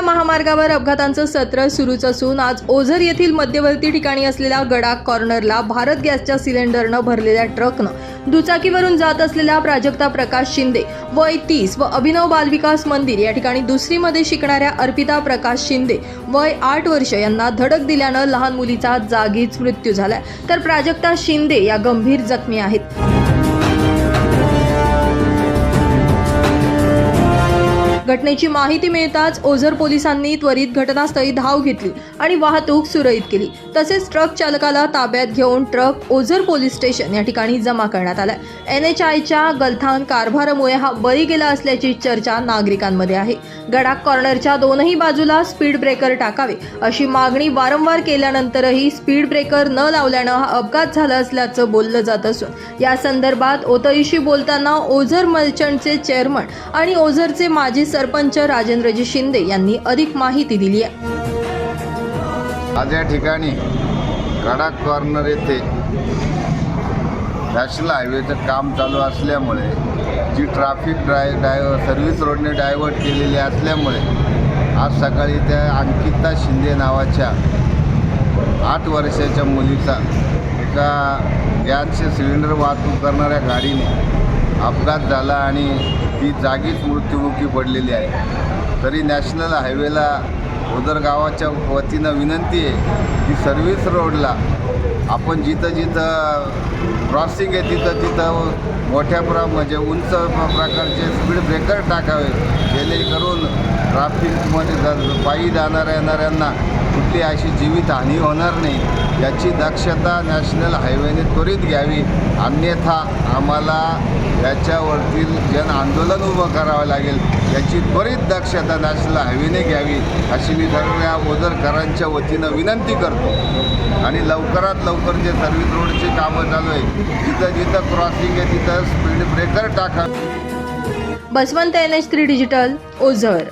मराठवाडा महामार्गावर अपघातांचं सत्र सुरूच असून आज ओझर येथील मध्यवर्ती ठिकाणी असलेल्या गडाक कॉर्नरला भारत गॅसच्या सिलेंडरनं भरलेल्या ट्रकनं दुचाकीवरून जात असलेल्या प्राजक्ता प्रकाश शिंदे वय तीस व अभिनव बालविकास मंदिर या ठिकाणी दुसरीमध्ये शिकणाऱ्या अर्पिता प्रकाश शिंदे वय आठ वर्ष यांना धडक दिल्यानं लहान मुलीचा जागीच मृत्यू झालाय. तर प्राजक्ता शिंदे या गंभीर जखमी आहेत. घटनेची माहिती मिळताच ओझर पोलिसांनी त्वरित घटनास्थळी धाव घेतली आणि वाहतूक सुरळीत केली. तसेच ट्रक चालकाला ताब्यात घेऊन ट्रक ओझर पोलीस स्टेशन या ठिकाणी जमा करण्यात आलाय एन एच आयच्या गलथान कारभारामुळे हा बळी गेला असल्याची चर्चा नागरिकांमध्ये आहे. गडाक कॉर्नरच्या दोनही बाजूला स्पीड ब्रेकर टाकावे अशी मागणी वारंवार केल्यानंतरही स्पीड ब्रेकर न लावल्यानं हा अपघात झाला असल्याचं बोललं जात असून या संदर्भात ओतईशी बोलताना ओझर मर्चंटचे चेअरमन आणि ओझरचे माजी सरपंच राजेंद्रजी शिंदे यांनी अधिक माहिती दिली आहे. आज या ठिकाणी कडा कॉर्नर येथे नॅशनल हायवेचं काम चालू असल्यामुळे जी ट्रॅफिक ड्राय डाय सर्व्हिस रोडने डायव्हर्ट केलेली असल्यामुळे आज सकाळी त्या अंकिता शिंदे नावाच्या आठ वर्षाच्या मुलीचा एका गॅसचे सिलेंडर वाहतूक करणाऱ्या गाडीने अपघात झाला आणि ती जागीच मृत्युमुखी पडलेली आहे. तरी नॅशनल हायवेला ओदर गावाच्या वतीनं विनंती आहे की सर्व्हिस रोडला आपण जिथं जिथं क्रॉसिंग आहे तिथं तिथं मोठ्या प्र म्हणजे उंच प्रकारचे स्पीड ब्रेकर टाकावे. जेणेकरून ट्राफिकमध्ये पायी जाणाऱ्या येणाऱ्यांना कुठली अशी जीवितहानी होणार नाही याची दक्षता नॅशनल हायवेने त्वरित घ्यावी. अन्यथा आम्हाला याच्यावरतील जन आंदोलन उभं करावं लागेल याची त्वरित दक्षता नॅशनल हायवेने घ्यावी अशी मी सगळ्या ओझरकरांच्या वतीनं विनंती करतो. आणि लवकरात लवकर जे सर्विस रोडची कामं चालू आहे जिथं जिथं क्रॉसिंग आहे तिथं स्पीड ब्रेकर टाका Baswant N H three digital Ozar.